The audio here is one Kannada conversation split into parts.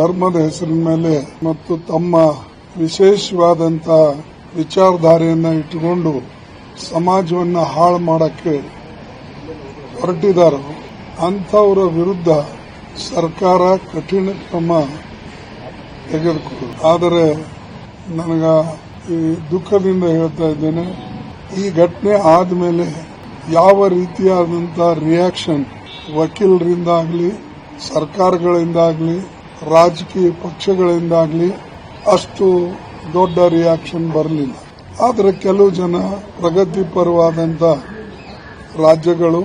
ಧರ್ಮದ ಹೆಸರಿನ ಮೇಲೆ ಮತ್ತು ತಮ್ಮ ವಿಶೇಷವಾದಂತ ವಿಚಾರಧಾರೆಯನ್ನ ಇಟ್ಟುಕೊಂಡು ಸಮಾಜವನ್ನ ಹಾಳು ಮಾಡಕ್ಕೆ ಹೊರಟಿದ್ದಾರೆ. ಅಂಥವರ ವಿರುದ್ಧ ಸರ್ಕಾರ ಕಠಿಣ ಕ್ರಮ ತೆಗೆದುಕೊಳ್ಳ ಆದರೆ ನನಗ ಈ ದುಃಖದಿಂದ ಹೇಳ್ತಾ ಇದ್ದೇನೆ, ಈ ಘಟನೆ ಆದಮೇಲೆ ಯಾವ ರೀತಿಯಾದಂಥ ರಿಯಾಕ್ಷನ್ ವಕೀಲರಿಂದಾಗ್ಲಿ ಸರ್ಕಾರಗಳಿಂದಾಗ್ಲಿ ರಾಜಕೀಯ ಪಕ್ಷಗಳಿಂದಾಗಲಿ ಅಷ್ಟು ದೊಡ್ಡ ರಿಯಾಕ್ಷನ್ ಬರಲಿಲ್ಲ. ಆದರೆ ಕೆಲವು ಜನ ಪ್ರಗತಿಪರವಾದಂತ ರಾಜ್ಯಗಳು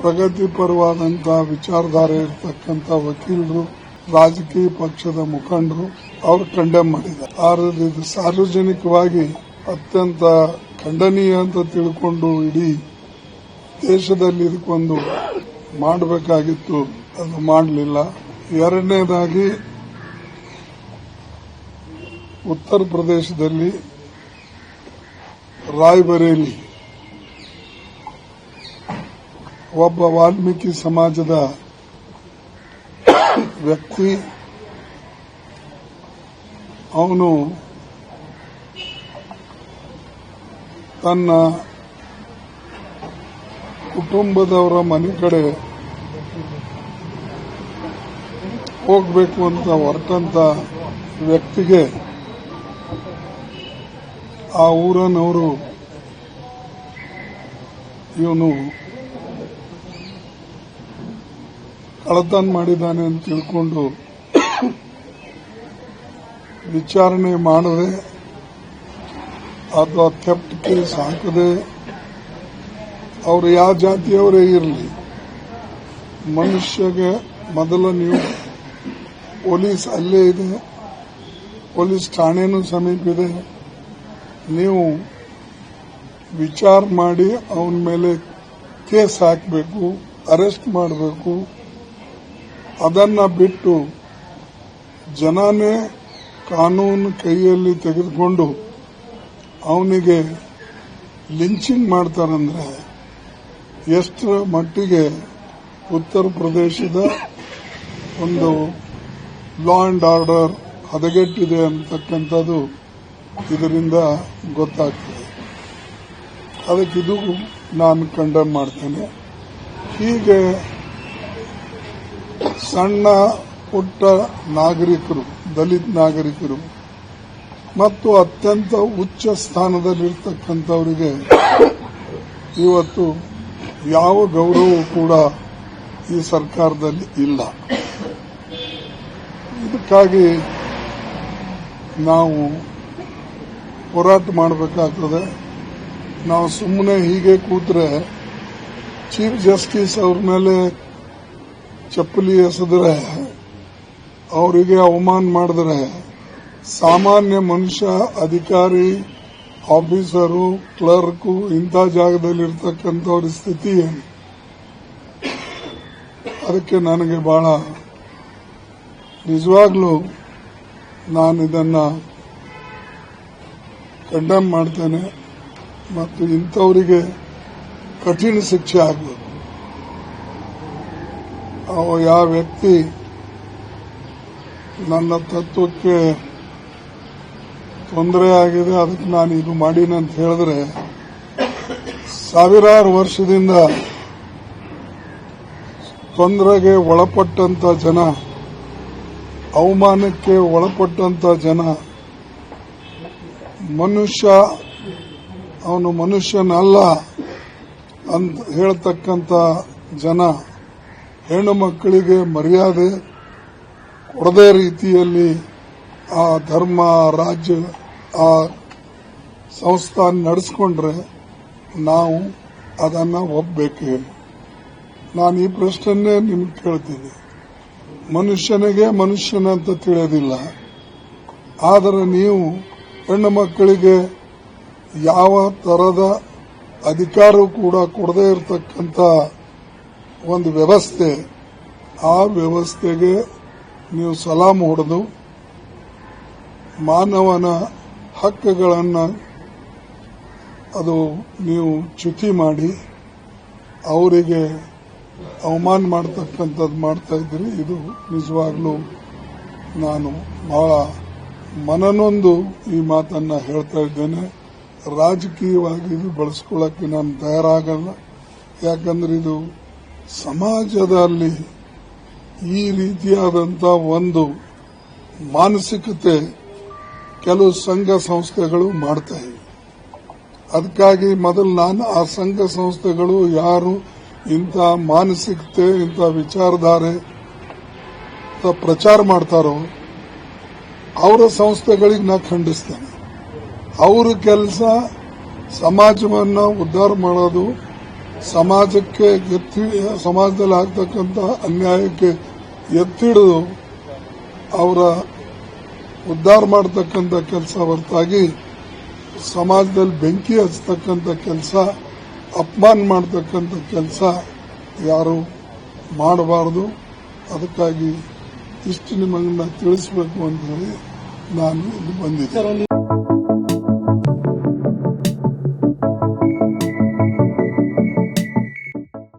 ಪ್ರಗತಿಪರವಾದಂತಹ ವಿಚಾರಧಾರೆ ಇರತಕ್ಕಂತ ವಕೀಲರು, ರಾಜಕೀಯ ಪಕ್ಷದ ಮುಖಂಡರು ಅವರು ಕಂಡೆಮ್ ಮಾಡಿದ್ದಾರೆ. ಆದರೆ ಇದು ಸಾರ್ವಜನಿಕವಾಗಿ ಅತ್ಯಂತ ಖಂಡನೀಯ ಅಂತ ತಿಳ್ಕೊಂಡು ಇಡೀ ದೇಶದಲ್ಲಿ ಇದಕ್ಕೊಂದು ಮಾಡಬೇಕಾಗಿತ್ತು. ಅದು ಮಾಡಲಿಲ್ಲ. ಎರಡನೇದಾಗಿ ಉತ್ತರ ಪ್ರದೇಶದಲ್ಲಿ ರಾಯ್ಬರೇಲಿ. ಒಬ್ಬ ವಾಲ್ಮೀಕಿ ಸಮಾಜದ ವ್ಯಕ್ತಿ. ಅವನು ತನ್ನ ಕುಟುಂಬದವರ ಮನೆ ಕಡೆ ಹೋಗ್ಬೇಕು ಅಂತ ಹೊರಟಂತ ವ್ಯಕ್ತಿಗೆ ಆ ಊರನವರು ಇವನು ಕಳತನ ಮಾಡಿದ್ದಾನೆ ಅಂತ ತಿಳ್ಕೊಂಡು ವಿಚಾರಣೆ ಮಾಡದೆ ಅಥವಾ ಥೆಫ್ಟ್ ಕೇಸ್ ಹಾಕದೆ ಅವರು ಯಾವ ಜಾತಿಯವರೇ ಇರಲಿ, ಮನುಷ್ಯಗೆ ಮೊದಲ ನೀವು ಪೊಲೀಸ್ ಅಲ್ಲೇ ಇದೆ. ಪೊಲೀಸ್ ಠಾಣೆನೂ ಸಮೀಪ ಇದೆ. ನೀವು ವಿಚಾರ ಮಾಡಿ ಅವನ ಮೇಲೆ ಕೇಸ್ ಹಾಕಬೇಕು, ಅರೆಸ್ಟ್ ಮಾಡಬೇಕು. ಅದನ್ನ ಬಿಟ್ಟು ಜನನೇ ಕಾನೂನು ಕೈಯಲ್ಲಿ ತೆಗೆದುಕೊಂಡು ಅವನಿಗೆ ಲಿಂಚಿಂಗ್ ಮಾಡ್ತಾರಂದ್ರೆ ಎಷ್ಟರ ಮಟ್ಟಿಗೆ ಉತ್ತರ ಪ್ರದೇಶದ ಒಂದು ಲಾ ಅಂಡ್ ಆರ್ಡರ್ ಹದಗೆಟ್ಟಿದೆ ಅಂತಕ್ಕಂಥದ್ದು ಇದರಿಂದ ಗೊತ್ತಾಗ್ತದೆ. ಅದಕ್ಕಿದು ನಾನು ಕಂಡಮ್ ಮಾಡ್ತೇನೆ. ಹೀಗೆ ಸಣ್ಣ, ಪುಟ್ಟ ನಾಗರಿಕರು, ದಲಿತ ನಾಗರಿಕರು ಮತ್ತು ಅತ್ಯಂತ ಉಚ್ಚ ಸ್ಥಾನದಲ್ಲಿರ್ತಕ್ಕಂಥವರಿಗೆ ಇವತ್ತು ಯಾವ ಗೌರವವೂ ಕೂಡ ಈ ಸರ್ಕಾರದಲ್ಲಿ ಇಲ್ಲ. ಇದಕ್ಕಾಗಿ ನಾವು ಹೋರಾಟ ಮಾಡಬೇಕಾಗ್ತದೆ. ನಾವು ಸುಮ್ಮನೆ ಹೀಗೆ ಕೂತ್ರೆ ಚೀಫ್ ಜಸ್ಟಿಸ್ ಅವ್ರ ಮೇಲೆ ಚಪ್ಪಲಿ ಎಸೆದ್ರೆ, ಅವರಿಗೆ ಅವಮಾನ ಮಾಡಿದ್ರೆ ಸಾಮಾನ್ಯ ಮನುಷ್ಯ, ಅಧಿಕಾರಿ, ಆಫೀಸರು, ಕ್ಲರ್ಕು, ಇಂಥ ಜಾಗದಲ್ಲಿ ಇರ್ತಕ್ಕಂಥವ್ರ ಸ್ಥಿತಿ ಏನು? ಅದಕ್ಕೆ ನನಗೆ ಬಹಳ ನಿಜವಾಗ್ಲೂ ನಾನು ಇದನ್ನ ಕಂಡಮ್ ಮಾಡ್ತೇನೆ ಮತ್ತು ಇಂಥವರಿಗೆ ಕಠಿಣ ಶಿಕ್ಷೆ ಆಗಬೇಕು. ಅವ ಯಾವ ವ್ಯಕ್ತಿ ನನ್ನ ತತ್ವಕ್ಕೆ ತೊಂದರೆ ಆಗಿದೆ, ಅದಕ್ಕೆ ನಾನು ಇದು ಮಾಡೀನಿ ಅಂತ ಹೇಳಿದ್ರೆ, ಸಾವಿರಾರು ವರ್ಷದಿಂದ ತೊಂದರೆಗೆ ಒಳಪಟ್ಟಂತ ಜನ ಅವಮಾನಕ್ಕೆ ಒಳಪಟ್ಟಂತ ಜನ ಮನುಷ್ಯ, ಅವನು ಮನುಷ್ಯನಲ್ಲ ಅಂತ ಹೇಳ್ತಕ್ಕಂಥ ಜನ ಹೆಣ್ಣು ಮಕ್ಕಳಿಗೆ ಮರ್ಯಾದೆ ಕೊಡದೇ ರೀತಿಯಲ್ಲಿ ಆ ಧರ್ಮ, ರಾಜ್ಯ, ಆ ಸಂಸ್ಥಾನ ನಡೆಸ್ಕೊಂಡ್ರೆ ನಾವು ಅದನ್ನು ಒಪ್ಪಬೇಕು ನಾನು ಈ ಪ್ರಶ್ನೆಯನ್ನೇ ನಿಮ್ಗೆ ಕೇಳ್ತೀನಿ. ಮನುಷ್ಯನಿಗೆ ಮನುಷ್ಯನಂತ ತಿಳಿಯೋದಿಲ್ಲ ಆದರೆ ನೀವು ಹೆಣ್ಣು ಮಕ್ಕಳಿಗೆ ಯಾವ ತರದ ಅಧಿಕಾರ ಕೂಡ ಕೊಡದೇ ಇರತಕ್ಕಂಥ ಒಂದು ವ್ಯವಸ್ಥೆ, ಆ ವ್ಯವಸ್ಥೆಗೆ ನೀವು ಸಲಾಮ್ ಹೊಡೆದು ಮಾನವನ ಹಕ್ಕುಗಳನ್ನು ಅದು ನೀವು ಚ್ಯುತಿ ಮಾಡಿ ಅವರಿಗೆ ಅವಮಾನ ಮಾಡ್ತಕ್ಕಂಥದ್ದು ಮಾಡ್ತಾ ಇದ್ರಿ ಇದು ನಿಜವಾಗ್ಲೂ ನಾನು ಬಹಳ ಮನನೊಂದು ಈ ಮಾತನ್ನ ಹೇಳ್ತಾ ಇದ್ದೇನೆ. ರಾಜಕೀಯವಾಗಿ ಇದು ಬಳಸ್ಕೊಳ್ಳಕ್ಕೆ ನಾನು ತಯಾರಾಗಲ್ಲ. ಯಾಕಂದ್ರೆ ಇದು ಸಮಾಜದಲ್ಲಿ ಈ ರೀತಿಯಾದಂಥ ಒಂದು ಮಾನಸಿಕತೆ ಕೆಲವು ಸಂಘ ಸಂಸ್ಥೆಗಳು ಮಾಡ್ತಾ ಇವೆ. ಅದಕ್ಕಾಗಿ ಮೊದಲು ನಾನು ಆ ಸಂಘ ಸಂಸ್ಥೆಗಳು ಯಾರು ಇಂಥ ಮಾನಸಿಕತೆ, ಇಂಥ ವಿಚಾರಧಾರೆ ಪ್ರಚಾರ ಮಾಡ್ತಾರೋ, ಅವರ ಸಂಸ್ಥೆಗಳಿಗೆ ನಾ ಖಂಡಿಸ್ತೇನೆ. ಅವ್ರ ಕೆಲಸ ಸಮಾಜವನ್ನ ಉದ್ಧಾರ ಮಾಡೋದು, ಸಮಾಜಕ್ಕೆ ಎತ್ತಿ, ಸಮಾಜದಲ್ಲಿ ಆಗ್ತಕ್ಕಂಥ ಅನ್ಯಾಯಕ್ಕೆ ಎತ್ತಿಡಿದು, ಅವರ ಉದ್ಧಾರ ಮಾಡತಕ್ಕಂಥ ಕೆಲಸ ಹೊರತಾಗಿ ಸಮಾಜದಲ್ಲಿ ಬೆಂಕಿ ಹಚ್ಚತಕ್ಕಂಥ ಕೆಲಸ ಅಪಮಾನ ಮಾಡತಕ್ಕಂಥ ಕೆಲಸ ಯಾರು ಮಾಡಬಾರದು. ಅದಕ್ಕಾಗಿ ಇಷ್ಟು ನಿಮಗನ್ನ ತಿಳಿಸಬೇಕು ಅಂತ ಹೇಳಿ ನಾನು ಇಲ್ಲಿ ಬಂದಿದ್ದೆ